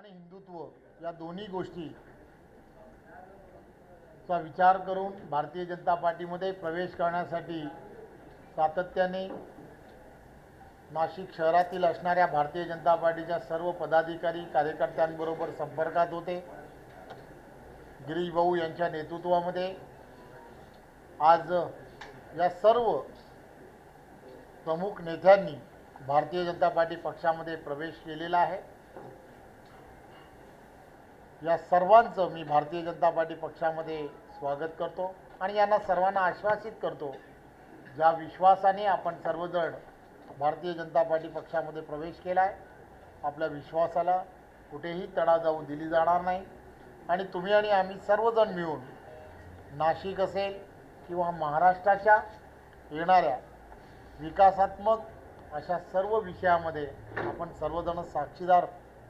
आणि हिंदुत्व या दोन्ही गोष्टीचा विचार करून भारतीय जनता पार्टीमध्ये प्रवेश करण्यासाठी सातत्याने नाशिक शहरातील असणाऱ्या भारतीय जनता पार्टीच्या सर्व पदाधिकारी कार्यकर्त्यांबरोबर संपर्कात होते. गिरीश भाऊ यांच्या नेतृत्वामध्ये आज या सर्व प्रमुख नेत्यांनी भारतीय जनता पार्टी पक्षामध्ये प्रवेश केलेला आहे. या सर्वांचं मी भारतीय जनता पार्टी पक्षामध्ये स्वागत करतो आणि यांना सर्वांना आश्वासित करतो ज्या विश्वासाने आपण सर्वजण भारतीय जनता पार्टी पक्षामध्ये प्रवेश केला आहे आपल्या विश्वासाला कुठेही तडा जाऊ दिली जाणार नाही. आणि तुम्ही आणि आम्ही सर्वजण मिळून नाशिक असेल किंवा महाराष्ट्राच्या येणाऱ्या विकासात्मक अशा सर्व विषयामध्ये आपण सर्वजण साक्षीदार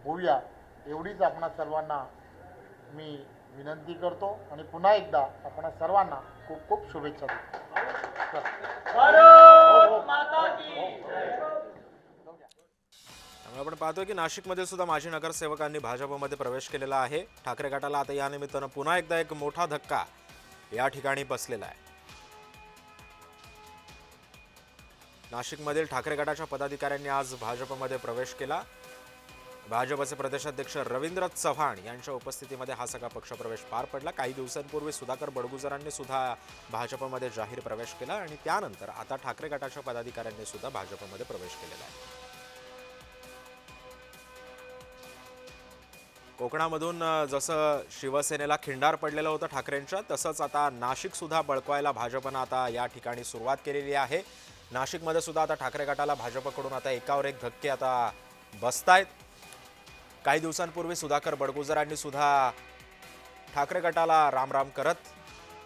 होऊया एवढीच आपणा सर्वांना मी विनंती करतो आणि पुन्हा एकदा आपणा सर्वांना खूप खूप शुभेच्छा देतो. भारत माता की त्यामुळे आपण पाहतोय की नाशिकमध्ये सुद्धा माजी नगरसेवकांनी भाजपमध्ये प्रवेश केलेला आहे. ठाकरे गटाला आता या निमित्तानं पुन्हा एकदा एक मोठा धक्का या ठिकाणी बसलेला आहे. नाशिकमधील ठाकरे गटाच्या पदाधिकाऱ्यांनी आज भाजपमध्ये प्रवेश केला. भाजपचे प्रदेशाध्यक्ष रवींद्र चव्हाण यांच्या उपस्थितीमध्ये हा सगळा पक्षप्रवेश पार पडला. काही दिवसांपूर्वी सुधाकर बडगुजरांनी सुद्धा भाजपमध्ये जाहीर प्रवेश केला आणि त्यानंतर आता ठाकरे गटाच्या पदाधिकाऱ्यांनी सुद्धा भाजपमध्ये प्रवेश केलेला आहे. कोकणामधून जसं शिवसेनेला खिंडार पडलेलं होतं ठाकरेंच्या तसंच आता नाशिकसुद्धा बळकवायला भाजपनं आता या ठिकाणी सुरुवात केलेली आहे. नाशिकमध्ये सुद्धा आता ठाकरे गटाला भाजपकडून आता एकावर एक धक्के आता बसतायत. काही दिवसांपूर्वी सुधाकर बडगुजरांनी सुद्धा ठाकरे गटाला रामराम करत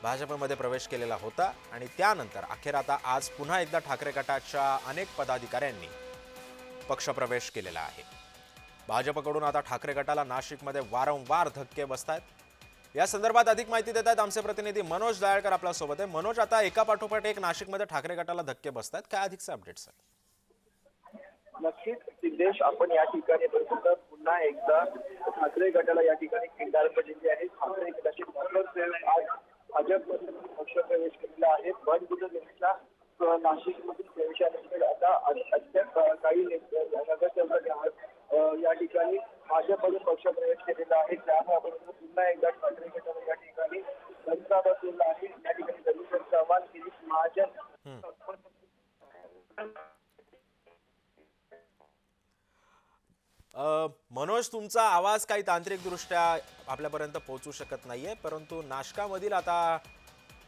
भाजपमध्ये प्रवेश केलेला होता. आणि त्यानंतर अखेर आता आज पुन्हा एकदा ठाकरे गटाच्या अनेक पदाधिकाऱ्यांनी पक्षप्रवेश केलेला आहे. भाजपकडून आता ठाकरे गटाला नाशिकमध्ये वारंवार धक्के बसत आहेत या संदर्भात अधिक माहिती देत आहेत आमचे प्रतिनिधी मनोज दयाळकर आपल्यासोबत आहे. मनोज आता एका पाठोपाठ एक नाशिकमध्ये ठाकरे गटाला धक्के बसत आहेत काय अधिकचे अपडेट्स आहेत नक्कीच सिद्धेश आपण या ठिकाणी बघितलं पुन्हा एकदा ठाकरे गटाला या ठिकाणी खिंडार पडलेली आहे. ठाकरे गटाचे नगरसेवक आज भाजपमध्ये पक्षप्रवेश केलेला आहे. बंडबुद्ध यांच्या अ, नाशिकमधील प्रवेशानंतर आता अत्यंत काही नगरसेवक नगरसेवकांनी या ठिकाणी भाजपमध्ये पक्षप्रवेश केलेला आहे. त्यामुळे आपण पुन्हा एकदा ठाकरे गटाला या ठिकाणी धक्का बसलेला आहे. या ठिकाणी रवींद्र चव्हाण गिरीश महाजन. मनोज तुमचा आवाज काही तांत्रिकदृष्ट्या आपल्यापर्यंत पोहोचू शकत नाही आहे परंतु नाशकामधील आता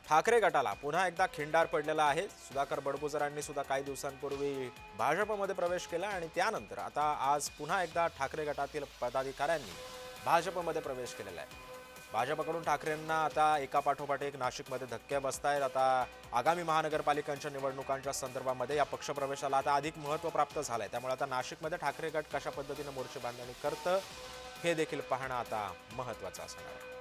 ठाकरे गटाला पुन्हा एकदा खिंडार पडलेला आहे. सुधाकर बडगुजरांनी सुद्धा काही दिवसांपूर्वी भाजपमध्ये प्रवेश केला आणि त्यानंतर आता आज पुन्हा एकदा ठाकरे गटातील पदाधिकाऱ्यांनी भाजपमध्ये प्रवेश केलेला आहे. भाजपकडून ठाकरेंना आता एका पाठोपाठ एक नाशिकमध्ये धक्के बसत आहेत आता आगामी महानगरपालिकांच्या निवडणुकांच्या संदर्भामध्ये या पक्षप्रवेशाला आता अधिक महत्त्व प्राप्त झालं आहे त्यामुळे आता नाशिकमध्ये ठाकरे गट कशा पद्धतीनं मोर्चे बांधणी करतं हे देखील पाहणं आता महत्त्वाचं असणार आहे.